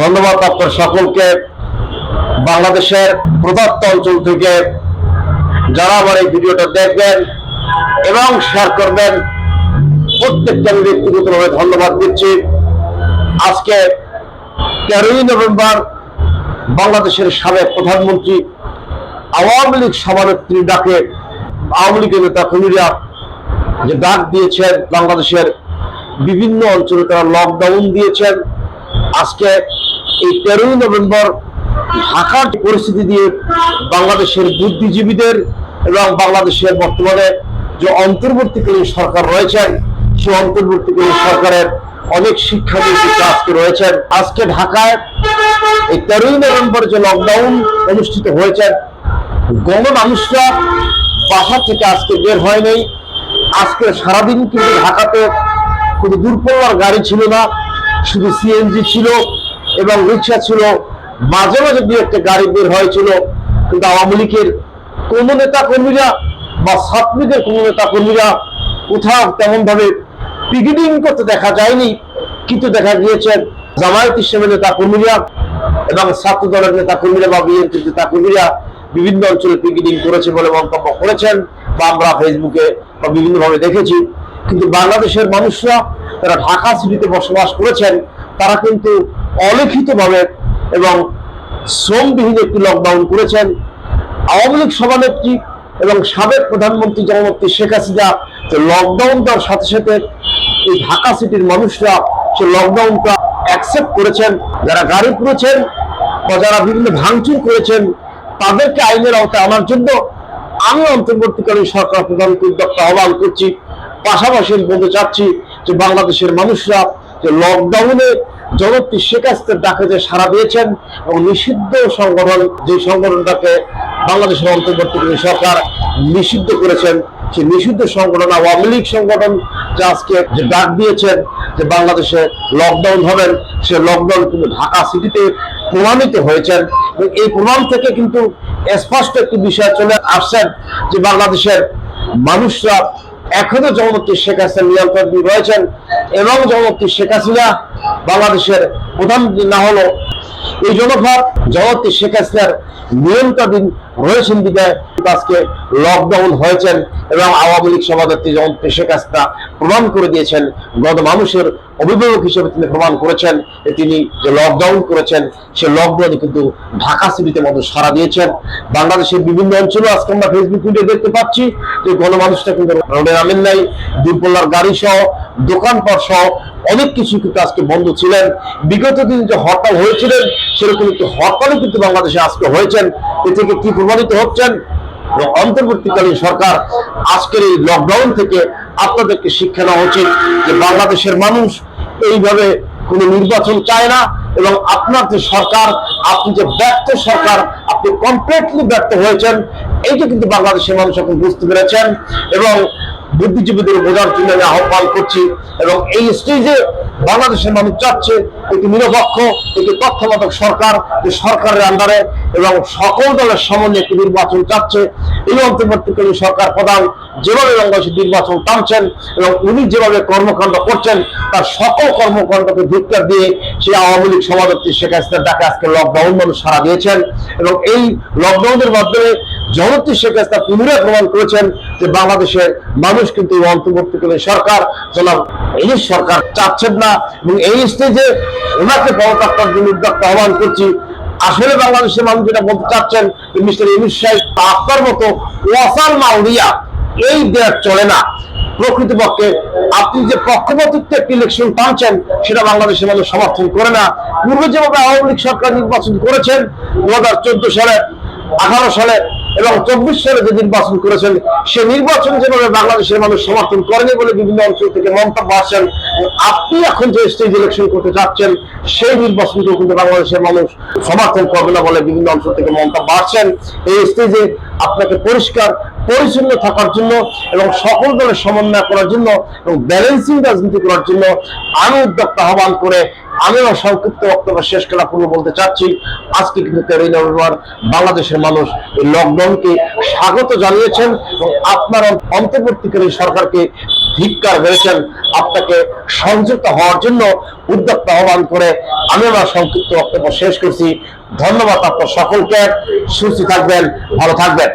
ধন্যবাদ আপনার সকলকে। বাংলাদেশের প্রদত্ত অঞ্চল থেকে যারা আমার এই ভিডিওটা দেখবেন এবং শেয়ার করবেন প্রত্যেকটা আমি ব্যক্তিগতভাবে ধন্যবাদ দিচ্ছি। আজকে তেরোই নভেম্বর বাংলাদেশের সাবেক প্রধানমন্ত্রী আওয়ামী লীগ সভানেত্রী ডাকে আওয়ামী লীগের নেতা কর্মীরা যে ডাক দিয়েছেন, বাংলাদেশের বিভিন্ন অঞ্চলে তারা লকডাউন দিয়েছেন। আজকে এই তেরোই নভেম্বর ঢাকার পরিস্থিতি দিয়ে বাংলাদেশের বুদ্ধিজীবীদের এবং বাংলাদেশের বর্তমানে যে অন্তর্বর্তীকালীন সরকার রয়েছেন সে অন্তর্বর্তীকালীন সরকারের অনেক শিক্ষাবিদ আজকে রয়েছেন, আজকে ঢাকায় এই তেরোই নভেম্বর যে লকডাউন অনুষ্ঠিত হয়েছে, গণমানুষরা বাসা থেকে আজকে বের হয় নাই আজকে সারাদিন কিন্তু ঢাকাতে কোনো দূরপাল্লার গাড়ি ছিল না, শুধু সিএনজি ছিল। এবং রিক্সা ছিল, মাঝে মাঝে দু একটা গাড়ি বের হয়েছিল, কিন্তু আওয়ামী লীগের কোন নেতা কর্মীরা বা ছাত্রীদের কোন নেতা কর্মীরা কোথাও তেমন ভাবে পিকেটিং করতে দেখা যায়নি, কিন্তু দেখা গিয়েছে জামায়াত ইসলামের নেতা কর্মীরা এবং ছাত্র দলের নেতা কর্মীরা বা বিএনপির নেতা কর্মীরা বিভিন্ন অঞ্চলে পিকেটিং করেছে বলে মন্তব্য করেছেন বা আমরা ফেসবুকে বা বিভিন্নভাবে দেখেছি। কিন্তু বাংলাদেশের মানুষরা তারা ঢাকা সিটিতে বসবাস করেছেন, তারা কিন্তু অলিখিতভাবে এবং শ্রমবিহীন একটি লকডাউন করেছেন। আওয়ামী লীগ সভানেত্রী এবং সাবেক প্রধানমন্ত্রী জননেত্রী শেখ হাসিনা লকডাউন দেওয়ার সাথে সাথে এই ঢাকা সিটির মানুষরা সে লকডাউনটা অ্যাকসেপ্ট করেছেন। যারা গাড়ি পুড়েছেন বা যারা বিভিন্ন ভাঙচুর করেছেন, তাদেরকে আইনের আওতায় আনার জন্য আমি অন্তর্বর্তীকালীন সরকার প্রধানকে উদ্যোক্তা আহ্বান করছি। পাশাপাশি বলতে চাচ্ছি যে বাংলাদেশের মানুষরা যে লকডাউনে জনপ্রিয় শেখ হাসিনার ডাকে যে সারা দিয়েছেন এবং নিষিদ্ধ সংগঠন, যে সংগঠনটাকে বাংলাদেশের অন্তর্বর্তীকালীন সরকার নিষিদ্ধ করেছেন, সেই নিষিদ্ধ সংগঠন আওয়ামী লীগ সংগঠন যে আজকে যে ডাক দিয়েছেন যে বাংলাদেশে লকডাউন হবেন, সে লকডাউন কিন্তু ঢাকা সিটিতে প্রমাণিত হয়েছেন। এবং এই প্রমাণ থেকে কিন্তু স্পষ্ট একটি বিষয় চলে আসছেন যে বাংলাদেশের মানুষরা এখনও জগমত্রী শেখ হাসিনা নিয়ন্ত্রণ রয়েছেন এবং জগমত্রী শেখ হাসিনা বাংলাদেশের প্রধান না হলো এই জনভাব জগত্রী শেখ হাসিনার নিয়ন্ত্রণাধীন রয়েছেন বিদায় আজকে লকডাউন হয়েছেন এবং আওয়ামী লীগ সভাপতি জগত্রী শেখ হাসিনা প্রমাণ করে দিয়েছেন গত মানুষের অভিভাবক হিসেবে তিনি প্রমাণ করেছেন তিনি যে লকডাউন করেছেন, সে লকডাউনে কিন্তু ঢাকা সিটিতে মতো সারা দিয়েছেন। বাংলাদেশের বিভিন্ন অঞ্চলে আজকে আমরা ফেসবুক ভিডিও দেখতে পাচ্ছি যে গণমানুষটা কিন্তু রোডে নামেন নাই দূরপল্লার গাড়ি সহ, দোকানপাট সহ অনেক কিছু কিন্তু আজকে বন্ধ ছিলেন। বিগত দিন যে হরতাল হয়েছিলেন, সেরকম একটি হরতালও কিন্তু বাংলাদেশে আজকে হয়েছেন। এ থেকে কি প্রমাণিত হচ্ছেন? এবং অন্তর্বর্তীকালীন সরকার আজকের এই লকডাউন থেকে আপনাদেরকে শিক্ষা নেওয়া উচিত যে বাংলাদেশের মানুষ এইভাবে কোনো নির্বাচন চায় না এবং আপনার যে সরকার, আপনি যে ব্যর্থ সরকার, আপনি কমপ্লিটলি ব্যর্থ হয়েছেন, এইটা কিন্তু বাংলাদেশের মানুষ এখন বুঝতে পেরেছেন এবং বুদ্ধিজীবীদের বোঝার জন্য আমি আহ্বান করছি এবং এই স্টেজে বাংলাদেশের মানুষ চাচ্ছে একটি নিরপেক্ষ, একটি তথ্যবাদক সরকার, যে সরকারের আন্ডারে এবং সকল দলের সমন্বয়ে একটি নির্বাচন চাচ্ছে। এই অন্তর্বর্তীকালীন সরকার প্রধান যেভাবে বাংলাদেশের নির্বাচন টানছেন এবং উনি যেভাবে কর্মকাণ্ড করছেন, তার সকল কর্মকাণ্ডকে ধিক্কার দিয়ে সেই আওয়ামী লীগ সভাপতি শেখ হাসিনার ডাকে আজকে লকডাউন মানুষ সারা দিয়েছেন। এবং এই লকডাউনের মাধ্যমে জগত্রী শেখ হাসিনা পুনরায় প্রমাণ করেছেন যে বাংলাদেশের মানুষ কিন্তু অন্তর্বর্তীকালীন সরকার, জনাব এই সরকার চাচ্ছেন না। এবং এই স্টেজে ওনাকে পদত্যাগ জন্য উদ্যোক্তা আহ্বান করছি। আসলে বাংলাদেশের মানুষ যেটা বলতে চাচ্ছেন মিস্টার ইমির সাহেব আপনার মতো ওয়াসাল মাউরিয়া এই দেশ চলে না। প্রকৃতপক্ষে আপনি যে পক্ষপাতিত্ব একটি ইলেকশন টানছেন, সেটা বাংলাদেশের মানুষ সমর্থন করে না। পূর্বে যেভাবে আওয়ামী লীগ সরকার নির্বাচন করেছেন দু হাজার চোদ্দ সালে, আঠারো সালে এবং চব্বিশ সালে যে নির্বাচন করেছেন, সে নির্বাচন যেভাবে বাংলাদেশের মানুষ সমর্থন করেনি বলে বিভিন্ন অঞ্চল থেকে মন্তব্য আসছেন আপনি এখন যে স্টেজ ইলেকশন করতে চাচ্ছেন সেই নির্বাচনকেও কিন্তু বাংলাদেশের মানুষ সমর্থন করবে না বলে বিভিন্ন অঞ্চল থেকে মন্তব্য আসছেন। এই স্টেজে আপনাকে পরিষ্কার, পরিচ্ছন্ন থাকার জন্য এবং সকল দলের সমন্বয় করার জন্য এবং ব্যালেন্সিং রাজনীতি করার জন্য আমি উদ্যোক্তা আহ্বান করে আমি আমার সংক্ষিপ্ত বক্তব্য শেষ করা পূর্ব বলতে চাচ্ছি, আজকে কিন্তু তেরোই নভেম্বর বাংলাদেশের মানুষ এই লকডাউনকে স্বাগত জানিয়েছেন এবং আপনার অন্তর্বর্তীকালীন সরকারকে ধিক্কার হয়েছেন আপনাকে সংযুক্ত হওয়ার জন্য উদ্যোক্ত আহ্বান করে আমি আমার সংক্ষিপ্ত বক্তব্য শেষ করছি। ধন্যবাদ আপনার সকলকে। সুস্থ থাকবেন, ভালো থাকবেন।